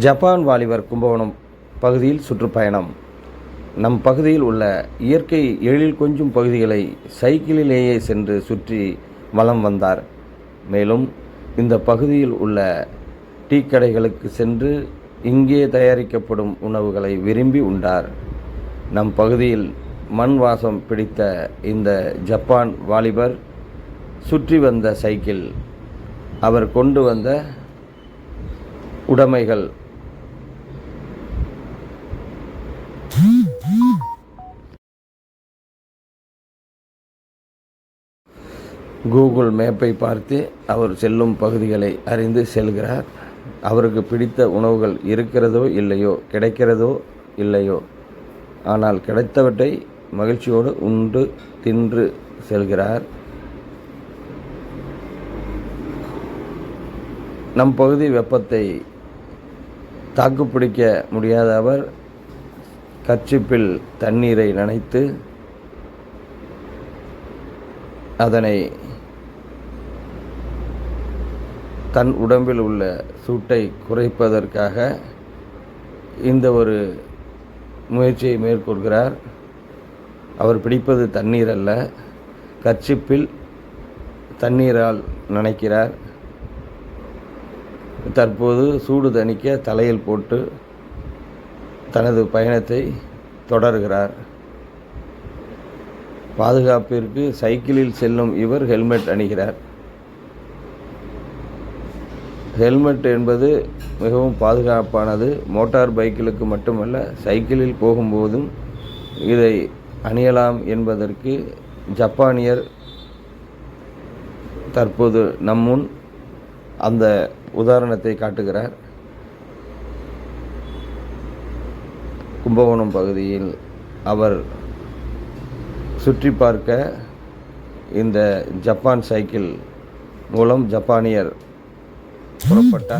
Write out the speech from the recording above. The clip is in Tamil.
ஜப்பான் வாலிபர் கும்பகோணம் பகுதியில் சுற்றுப்பயணம். நம் பகுதியில் உள்ள இயற்கை எழில் கொஞ்சும் பகுதிகளை சைக்கிளிலேயே சென்று சுற்றி வலம் வந்தார். மேலும் இந்த பகுதியில் உள்ள டீ கடைகளுக்கு சென்று இங்கே தயாரிக்கப்படும் உணவுகளை விரும்பி உண்டார். நம் பகுதியில் மண் வாசம் பிடித்த இந்த ஜப்பான் வாலிபர் சுற்றி வந்த சைக்கிள் அவர் கொண்டு வந்த உடைமைகள் கூகுள் மேப்பை பார்த்து அவர் செல்லும் பகுதிகளை அறிந்து செல்கிறார். அவருக்கு பிடித்த உணவுகள் இருக்கிறதோ இல்லையோ கிடைக்கிறதோ இல்லையோ. ஆனால் கிடைத்தவற்றை மகிழ்ச்சியோடு உண்டு தின்று செல்கிறார். நம் பகுதி வெப்பத்தை தாக்குப்பிடிக்க முடியாத அவர் கச்சிப்பில் தண்ணீரை நனைத்து அதனை தன் உடம்பில் உள்ள சூட்டை குறைப்பதற்காக இந்த ஒரு முயற்சியை மேற்கொள்கிறார். அவர் பிடிப்பது தண்ணீர் அல்ல கர்ச்சிப்பில் தண்ணீரால் நனைக்கிறார். தற்போது சூடு தணிக்க தலையில் போட்டு தனது பயணத்தை தொடர்கிறார். பாதுகாப்பிற்கு சைக்கிளில் செல்லும் இவர் ஹெல்மெட் அணிகிறார். ஹெல்மெட் என்பது மிகவும் பாதுகாப்பானது. மோட்டார் பைக்கிலுக்கு மட்டுமல்ல சைக்கிளில் போகும்போதும் இதை அணியலாம் என்பதற்கு ஜப்பானியர் தற்போது நம்முன் அந்த உதாரணத்தை காட்டுகிறார். கும்பகோணம் பகுதியில் அவர் சுற்றி பார்க்க இந்த ஜப்பான் சைக்கிள் மூலம் ஜப்பானியர் प्रॉपर्टा